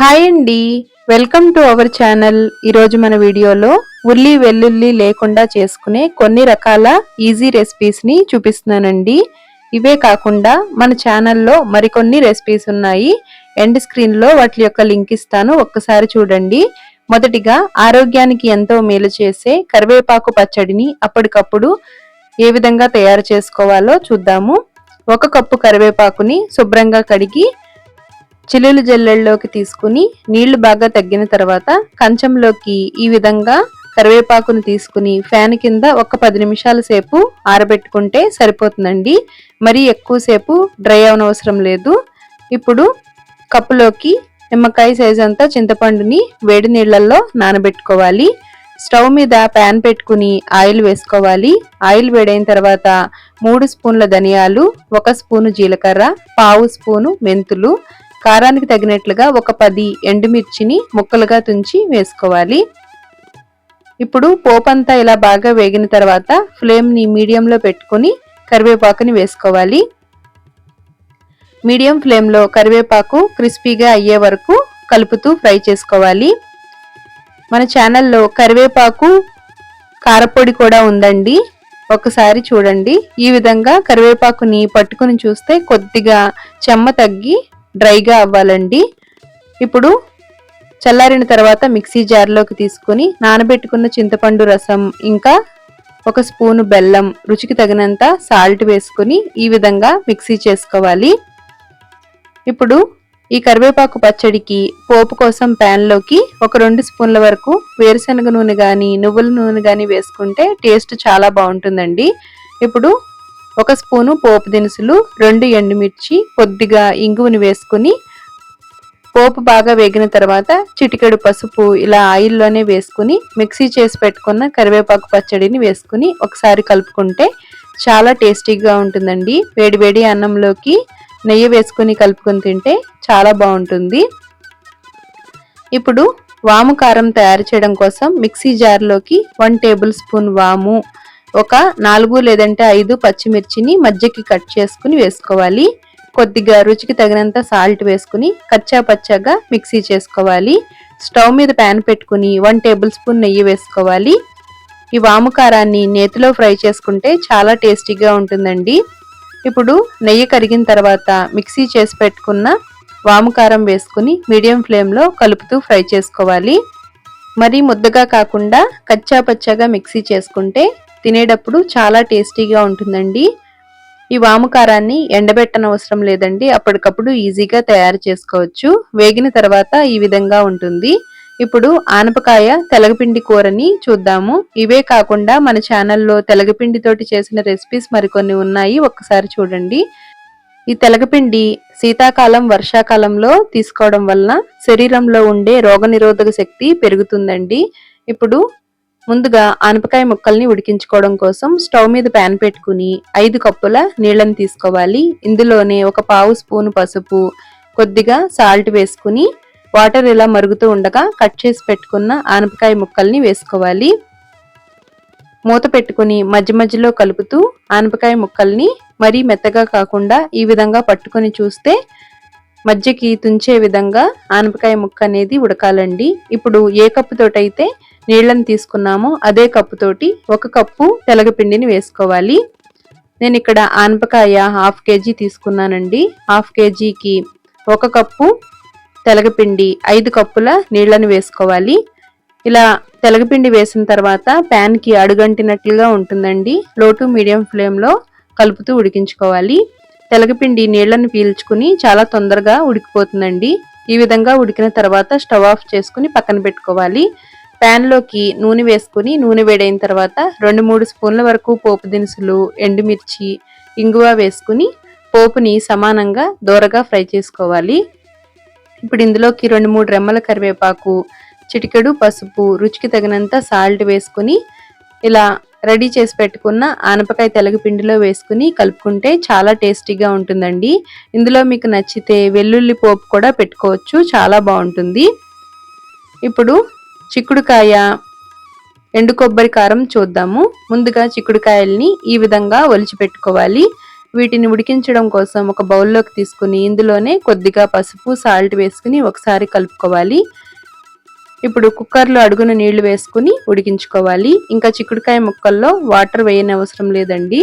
Hi అండి. Welcome to our channel ఈరోజు మన వీడియోలో ఉల్లి వెల్లుల్లి లేకుండా చేసుకునే కొన్ని రకాల ఈజీ రెసిపీస్ని చూపిస్తున్నానండి. ఇవే కాకుండా మన ఛానల్లో మరికొన్ని రెసిపీస్ ఉన్నాయి. ఎండ్ స్క్రీన్లో వాటి యొక్క లింక్ ఇస్తాను. ఒక్కసారి చూడండి. మొదటిగా ఆరోగ్యానికి ఎంతో మేలు చేసే కరివేపాకు పచ్చడిని అప్పటికప్పుడు ఏ విధంగా తయారు చేసుకోవాలో చూద్దాము. ఒక కప్పు కరివేపాకుని శుభ్రంగా కడిగి చిల్లులు జల్లెల్లోకి తీసుకుని నీళ్ళు బాగా తగ్గిన తర్వాత కంచంలోకి ఈ విధంగా కరివేపాకును తీసుకుని ఫ్యాన్ కింద ఒక పది నిమిషాల సేపు ఆరబెట్టుకుంటే సరిపోతుందండి. మరీ ఎక్కువసేపు డ్రై అవనవసరం లేదు. ఇప్పుడు కప్పులోకి నిమ్మకాయ సైజ్ అంతా చింతపండుని వేడి నీళ్ళల్లో నానబెట్టుకోవాలి. స్టవ్ మీద ప్యాన్ పెట్టుకుని ఆయిల్ వేసుకోవాలి. ఆయిల్ వేడైన తర్వాత మూడు స్పూన్ల ధనియాలు ఒక స్పూను జీలకర్ర పావు స్పూను మెంతులు కారానికి తగినట్లుగా ఒక పది ఎండుమిర్చిని ముక్కలుగా తుంచి వేసుకోవాలి. ఇప్పుడు పోపంతా ఇలా బాగా వేగిన తర్వాత ఫ్లేమ్ని మీడియంలో పెట్టుకుని కరివేపాకుని వేసుకోవాలి. మీడియం ఫ్లేమ్లో కరివేపాకు క్రిస్పీగా అయ్యే వరకు కలుపుతూ ఫ్రై చేసుకోవాలి. మన ఛానల్లో కరివేపాకు కారపొడి కూడా ఉందండి. ఒకసారి చూడండి. ఈ విధంగా కరివేపాకుని పట్టుకుని చూస్తే కొద్దిగా చెమ్మ తగ్గి డ్రైగా అవ్వాలండి. ఇప్పుడు చల్లారిన తర్వాత మిక్సీ జార్లోకి తీసుకుని నానబెట్టుకున్న చింతపండు రసం ఇంకా ఒక స్పూను బెల్లం రుచికి తగినంత సాల్ట్ వేసుకొని ఈ విధంగా మిక్సీ చేసుకోవాలి. ఇప్పుడు ఈ కరివేపాకు పచ్చడికి పోపు కోసం ప్యాన్లోకి ఒక రెండు స్పూన్ల వరకు వేరుశనగ నూనె కానీ నువ్వుల నూనె కానీ వేసుకుంటే టేస్ట్ చాలా బాగుంటుందండి. ఇప్పుడు ఒక స్పూను పోపు దినుసులు రెండు ఎండుమిర్చి కొద్దిగా ఇంగువని వేసుకుని పోపు బాగా వేగిన తర్వాత చిటికెడు పసుపు ఇలా ఆయిల్లోనే వేసుకుని మిక్సీ చేసి పెట్టుకున్న కరివేపాకు పచ్చడిని వేసుకుని ఒకసారి కలుపుకుంటే చాలా టేస్టీగా ఉంటుందండి. వేడివేడి అన్నంలోకి నెయ్యి వేసుకుని కలుపుకొని తింటే చాలా బాగుంటుంది. ఇప్పుడు వాము కారం తయారు చేయడం కోసం మిక్సీ జార్లోకి వన్ టేబుల్ స్పూన్ వాము ఒక నాలుగు లేదంటే ఐదు పచ్చిమిర్చిని మధ్యకి కట్ చేసుకుని వేసుకోవాలి. కొద్దిగా రుచికి తగినంత సాల్ట్ వేసుకుని కచ్చా పచ్చగా మిక్సీ చేసుకోవాలి. స్టవ్ మీద ప్యాన్ పెట్టుకుని వన్ టేబుల్ స్పూన్ నెయ్యి వేసుకోవాలి. ఈ వాము కారాన్ని నేతిలో ఫ్రై చేసుకుంటే చాలా టేస్టీగా ఉంటుందండి. ఇప్పుడు నెయ్యి కరిగిన తర్వాత మిక్సీ చేసి పెట్టుకున్న వాము కారం వేసుకుని మీడియం ఫ్లేమ్లో కలుపుతూ ఫ్రై చేసుకోవాలి. మరీ ముద్దగా కాకుండా కచ్చా పచ్చగా మిక్సీ చేసుకుంటే తినేటప్పుడు చాలా టేస్టీగా ఉంటుందండి. ఈ వాముకారాన్ని ఎండబెట్టనవసరం లేదండి. అప్పటికప్పుడు ఈజీగా తయారు చేసుకోవచ్చు. వేగిన తర్వాత ఈ విధంగా ఉంటుంది. ఇప్పుడు ఆనపకాయ తెలగపిండి కూరని చూద్దాము. ఇవే కాకుండా మన ఛానల్లో తెలగపిండితోటి చేసిన రెసిపీస్ మరికొన్ని ఉన్నాయి. ఒక్కసారి చూడండి. ఈ తెలగపిండి శీతాకాలం వర్షాకాలంలో తీసుకోవడం వలన శరీరంలో ఉండే రోగనిరోధక శక్తి పెరుగుతుందండి. ఇప్పుడు ముందుగా ఆనపకాయ ముక్కల్ని ఉడికించుకోవడం కోసం స్టవ్ మీద ప్యాన్ పెట్టుకుని ఐదు కప్పుల నీళ్ళని తీసుకోవాలి. ఇందులోనే ఒక పావు స్పూన్ పసుపు కొద్దిగా సాల్ట్ వేసుకుని వాటర్ ఇలా మరుగుతూ ఉండగా కట్ చేసి పెట్టుకున్న ఆనపకాయ ముక్కల్ని వేసుకోవాలి. మూత పెట్టుకుని మధ్య మధ్యలో కలుపుతూ ఆనపకాయ ముక్కల్ని మరీ మెత్తగా కాకుండా ఈ విధంగా పట్టుకొని చూస్తే మధ్యకి తుంచే విధంగా ఆనపకాయ ముక్క అనేది ఉడకాలండి. ఇప్పుడు ఏ కప్పుతోటైతే నీళ్ళని తీసుకున్నామో. అదే కప్పుతోటి ఒక కప్పు తెలగపిండిని వేసుకోవాలి. నేను ఇక్కడ ఆనపకాయ హాఫ్ కేజీ తీసుకున్నానండి. హాఫ్ కేజీకి ఒక కప్పు తెలగపిండి ఐదు కప్పుల నీళ్ళని వేసుకోవాలి. ఇలా తెలగపిండి వేసిన తర్వాత ప్యాన్కి అడుగంటినట్లుగా ఉంటుందండి. లో టు మీడియం ఫ్లేమ్లో కలుపుతూ ఉడికించుకోవాలి. తెలగపిండి నీళ్ళను పీల్చుకుని చాలా తొందరగా ఉడికిపోతుందండి. ఈ విధంగా ఉడికిన తర్వాత స్టవ్ ఆఫ్ చేసుకుని పక్కన పెట్టుకోవాలి. ప్యాన్లోకి నూనె వేసుకుని నూనె వేడైన తర్వాత రెండు మూడు స్పూన్ల వరకు పోపు దినుసులు ఎండుమిర్చి ఇంగువ వేసుకుని పోపుని సమానంగా దోరగా ఫ్రై చేసుకోవాలి. ఇప్పుడు ఇందులోకి రెండు మూడు రెమ్మల కరివేపాకు చిటికెడు పసుపు రుచికి తగినంత సాల్ట్ వేసుకుని ఇలా రెడీ చేసి పెట్టుకున్న ఆనపకాయ తెలగపిండిలో వేసుకుని కలుపుకుంటే చాలా టేస్టీగా ఉంటుందండి. ఇందులో మీకు నచ్చితే వెల్లుల్లి పోపు కూడా పెట్టుకోవచ్చు చాలా బాగుంటుంది. ఇప్పుడు చిక్కుడుకాయ ఎండు కొబ్బరి కారం చూద్దాము. ముందుగా చిక్కుడుకాయల్ని ఈ విధంగా ఒలిచిపెట్టుకోవాలి వీటిని ఉడికించడం కోసం ఒక బౌల్లోకి తీసుకుని ఇందులోనే కొద్దిగా పసుపు సాల్ట్ వేసుకుని ఒకసారి కలుపుకోవాలి. ఇప్పుడు కుక్కర్లో అడుగున నీళ్ళు వేసుకుని ఉడికించుకోవాలి. ఇంకా చిక్కుడుకాయ ముక్కల్లో వాటర్ వేయని అవసరం లేదండి.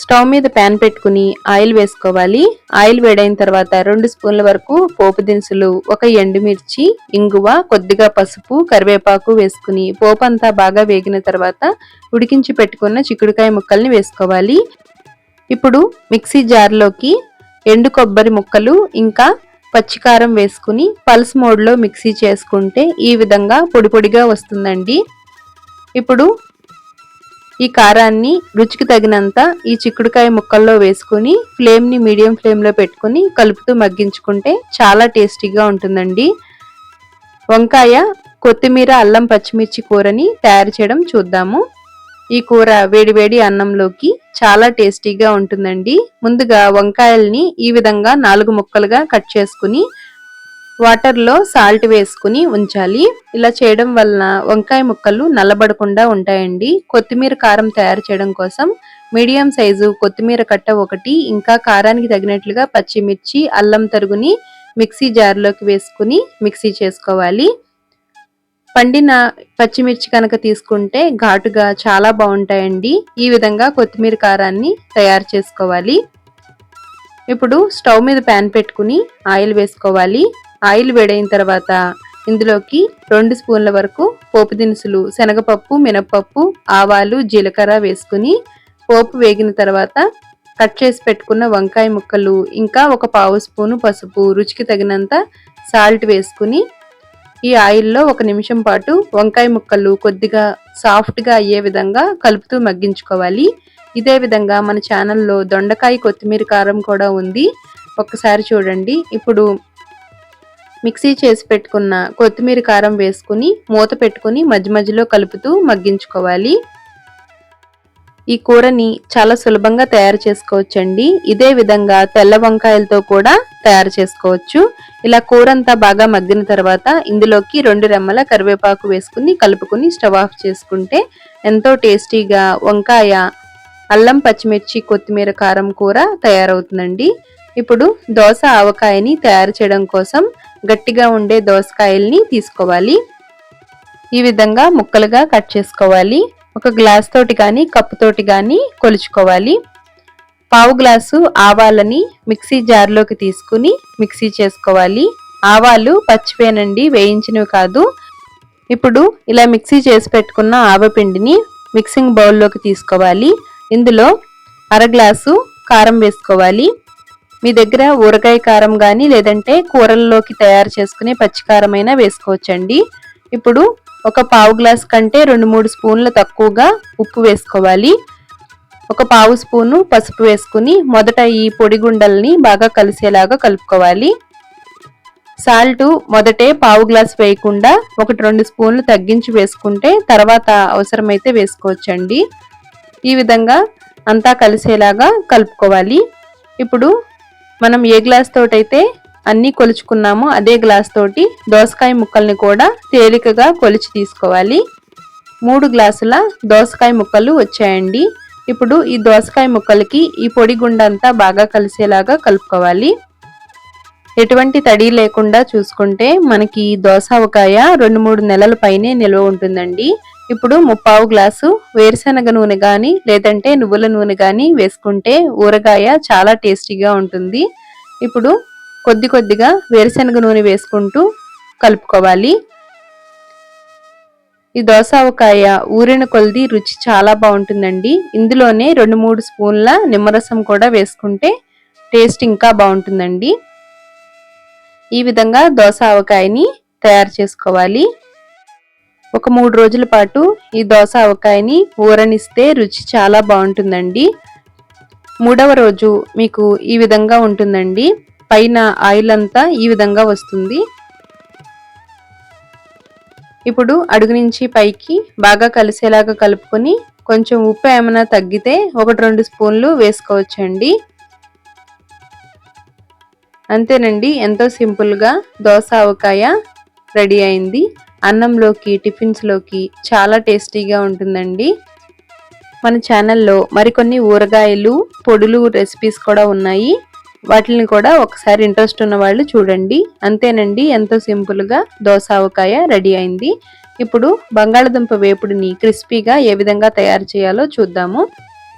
స్టవ్ మీద ప్యాన్ పెట్టుకుని ఆయిల్ వేసుకోవాలి. ఆయిల్ వేడైన తర్వాత రెండు స్పూన్ల వరకు పోపు దినుసులు ఒక ఎండుమిర్చి ఇంగువ కొద్దిగా పసుపు కరివేపాకు వేసుకుని పోపు అంతా బాగా వేగిన తర్వాత ఉడికించి పెట్టుకున్న చిక్కుడుకాయ ముక్కల్ని వేసుకోవాలి. ఇప్పుడు మిక్సీ జార్లోకి ఎండు కొబ్బరి ముక్కలు ఇంకా పచ్చికారం వేసుకుని పల్స్ మోడ్లో మిక్సీ చేసుకుంటే ఈ విధంగా పొడి పొడిగా వస్తుందండి. ఇప్పుడు ఈ కారాన్ని రుచికి తగినంత ఈ చిక్కుడుకాయ ముక్కల్లో వేసుకుని ఫ్లేమ్ని మీడియం ఫ్లేమ్లో పెట్టుకుని కలుపుతూ మగ్గించుకుంటే చాలా టేస్టీగా ఉంటుందండి. వంకాయ కొత్తిమీర అల్లం పచ్చిమిర్చి కూరని తయారు చేయడం చూద్దాము. ఈ కూర వేడివేడి అన్నంలోకి చాలా టేస్టీగా ఉంటుందండి. ముందుగా వంకాయల్ని ఈ విధంగా నాలుగు ముక్కలుగా కట్ చేసుకుని వాటర్లో సాల్ట్ వేసుకుని ఉంచాలి. ఇలా చేయడం వలన వంకాయ ముక్కలు నల్లబడకుండా ఉంటాయండి. కొత్తిమీర కారం తయారు చేయడం కోసం మీడియం సైజు కొత్తిమీర కట్ట ఒకటి ఇంకా కారానికి తగినట్లుగా పచ్చిమిర్చి అల్లం తరుగుని మిక్సీ జార్లోకి వేసుకుని మిక్సీ చేసుకోవాలి. పండిన పచ్చిమిర్చి కనుక తీసుకుంటే ఘాటుగా చాలా బాగుంటాయండి. ఈ విధంగా కొత్తిమీర కారాన్ని తయారు చేసుకోవాలి. ఇప్పుడు స్టవ్ మీద ప్యాన్ పెట్టుకుని ఆయిల్ వేసుకోవాలి. ఆయిల్ వేడైన తర్వాత ఇందులోకి రెండు స్పూన్ల వరకు పోపు దినుసులు శనగపప్పు మినపప్పు ఆవాలు జీలకర్ర వేసుకుని పోపు వేగిన తర్వాత కట్ చేసి పెట్టుకున్న వంకాయ ముక్కలు ఇంకా ఒక పావు స్పూను పసుపు రుచికి తగినంత సాల్ట్ వేసుకుని ఈ ఆయిల్లో ఒక నిమిషం పాటు వంకాయ ముక్కలు కొద్దిగా సాఫ్ట్గా అయ్యే విధంగా కలుపుతూ మగ్గించుకోవాలి. ఇదే విధంగా మన ఛానల్లో దొండకాయ కొత్తిమీర కారం కూడా ఉంది. ఒక్కసారి చూడండి. ఇప్పుడు మిక్సీ చేసి పెట్టుకున్న కొత్తిమీర కారం వేసుకుని మూత పెట్టుకుని మధ్య మధ్యలో కలుపుతూ మగ్గించుకోవాలి. ఈ కూరని చాలా సులభంగా తయారు చేసుకోవచ్చండి. ఇదే విధంగా తెల్ల వంకాయలతో కూడా తయారు చేసుకోవచ్చు. ఇలా కూర అంతా బాగా మగ్గిన తర్వాత ఇందులోకి రెండు రెమ్మల కరివేపాకు వేసుకుని కలుపుకుని స్టవ్ ఆఫ్ చేసుకుంటే ఎంతో టేస్టీగా వంకాయ అల్లం పచ్చిమిర్చి కొత్తిమీర కారం కూర తయారవుతుందండి. ఇప్పుడు దోశ ఆవకాయని తయారు చేయడం కోసం గట్టిగా ఉండే దోసకాయల్ని తీసుకోవాలి. ఈ విధంగా ముక్కలుగా కట్ చేసుకోవాలి. ఒక గ్లాస్ తోటి కానీ కప్పుతోటి కానీ కొలుచుకోవాలి. పావు గ్లాసు ఆవాలని మిక్సీ జార్లోకి తీసుకుని మిక్సీ చేసుకోవాలి. ఆవాలు పచ్చిపోయినండి వేయించినవి కాదు. ఇప్పుడు ఇలా మిక్సీ చేసి పెట్టుకున్న ఆవపిండిని మిక్సింగ్ బౌల్లోకి తీసుకోవాలి. ఇందులో అర గ్లాసు కారం వేసుకోవాలి. మీ దగ్గర ఊరగాయ కారం కానీ లేదంటే కూరల్లోకి తయారు చేసుకునే పచ్చికారమైనా వేసుకోవచ్చండి. ఇప్పుడు ఒక పావు గ్లాస్ కంటే రెండు మూడు స్పూన్లు తక్కువగా ఉప్పు వేసుకోవాలి. ఒక పావు స్పూను పసుపు వేసుకుని మొదట ఈ పొడి గుండల్ని బాగా కలిసేలాగా కలుపుకోవాలి. సాల్ట్ మొదటే పావు గ్లాస్ వేయకుండా ఒకటి రెండు స్పూన్లు తగ్గించి వేసుకుంటే తర్వాత అవసరమైతే వేసుకోవచ్చండి. ఈ విధంగా అంతా కలిసేలాగా కలుపుకోవాలి. ఇప్పుడు మనం ఏ గ్లాస్ తోటైతే అన్నీ కొలుచుకున్నామో అదే గ్లాస్ తోటి దోసకాయ ముక్కల్ని కూడా తేలికగా కొలిచి తీసుకోవాలి. మూడు గ్లాసుల దోసకాయ ముక్కలు వచ్చాయండి. ఇప్పుడు ఈ దోసకాయ ముక్కలకి ఈ పొడి గుండంతా బాగా కలిసేలాగా కలుపుకోవాలి. ఎటువంటి తడి లేకుండా చూసుకుంటే మనకి దోసవకాయ రెండు మూడు నెలల పైనే నిల్వ ఉంటుందండి. ఇప్పుడు ముప్పావు గ్లాసు వేరుశనగ నూనె కానీ లేదంటే నువ్వుల నూనె కానీ వేసుకుంటే ఊరగాయ చాలా టేస్టీగా ఉంటుంది. ఇప్పుడు కొద్ది కొద్దిగా వేరుశనగ నూనె వేసుకుంటూ కలుపుకోవాలి. ఈ దోసావకాయ ఊరిన కొలిది రుచి చాలా బాగుంటుందండి. ఇందులోనే రెండు మూడు స్పూన్ల నిమ్మరసం కూడా వేసుకుంటే టేస్ట్ ఇంకా బాగుంటుందండి. ఈ విధంగా దోస ఆవకాయని తయారు చేసుకోవాలి. ఒక మూడు రోజుల పాటు ఈ దోశ ఆవకాయని ఊరనిస్తే రుచి చాలా బాగుంటుందండి. మూడవ రోజు మీకు ఈ విధంగా ఉంటుందండి. పైన ఆయిల్ అంతా ఈ విధంగా వస్తుంది. ఇప్పుడు అడుగు నుంచి పైకి బాగా కలిసేలాగా కలుపుకొని కొంచెం ఉప్పు ఏమైనా తగ్గితే ఒకటి రెండు స్పూన్లు వేసుకోవచ్చండి. అంతేనండి ఎంతో సింపుల్గా దోశ ఆవకాయ రెడీ అయింది. అన్నంలోకి టిఫిన్స్లోకి చాలా టేస్టీగా ఉంటుందండి. మన ఛానల్లో మరికొన్ని ఊరగాయలు పొడులు రెసిపీస్ కూడా ఉన్నాయి. వాటిని కూడా ఒకసారి ఇంట్రెస్ట్ ఉన్న వాళ్ళు చూడండి. అంతేనండి ఎంతో సింపుల్గా దోస ఆవకాయ రెడీ అయింది. ఇప్పుడు బంగాళదుంప వేపుడిని క్రిస్పీగా ఏ విధంగా తయారు చేయాలో చూద్దాము.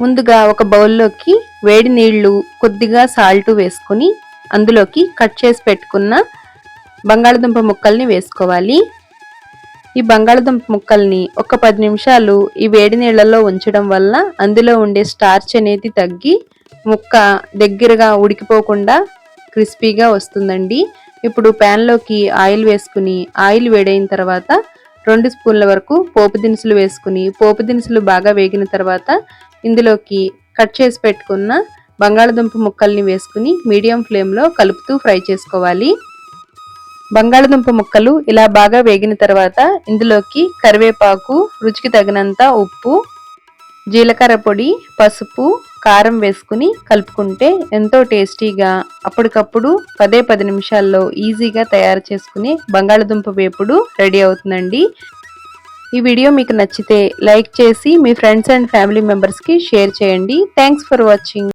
ముందుగా ఒక బౌల్లోకి వేడి నీళ్ళు కొద్దిగా సాల్ట్ వేసుకుని అందులోకి కట్ చేసి పెట్టుకున్న బంగాళదుంప ముక్కల్ని వేసుకోవాలి. ఈ బంగాళదుంప ముక్కల్ని ఒక పది నిమిషాలు ఈ వేడి నీళ్ళల్లో ఉంచడం వల్ల అందులో ఉండే స్టార్చ్ అనేది తగ్గి ముక్క దగ్గరగా ఉడికిపోకుండా క్రిస్పీగా వస్తుందండి. ఇప్పుడు ప్యాన్లోకి ఆయిల్ వేసుకుని ఆయిల్ వేడైన తర్వాత రెండు స్పూన్ల వరకు పోపు దినుసులు వేసుకుని పోపు దినుసులు బాగా వేగిన తర్వాత ఇందులోకి కట్ చేసి పెట్టుకున్న బంగాళదుంప ముక్కల్ని వేసుకుని మీడియం ఫ్లేమ్లో కలుపుతూ ఫ్రై చేసుకోవాలి. బంగాళదుంప ముక్కలు ఇలా బాగా వేగిన తర్వాత ఇందులోకి కరివేపాకు రుచికి తగినంత ఉప్పు జీలకర్ర పొడి పసుపు కారం వేసుకుని కలుపుకుంటే ఎంతో టేస్టీగా అప్పటికప్పుడు పదే పది నిమిషాల్లో ఈజీగా తయారు చేసుకుని బంగాళదుంప వేపుడు రెడీ అవుతుందండి. ఈ వీడియో మీకు నచ్చితే లైక్ చేసి మీ ఫ్రెండ్స్ అండ్ ఫ్యామిలీ మెంబర్స్కి షేర్ చేయండి. Thanks for watching.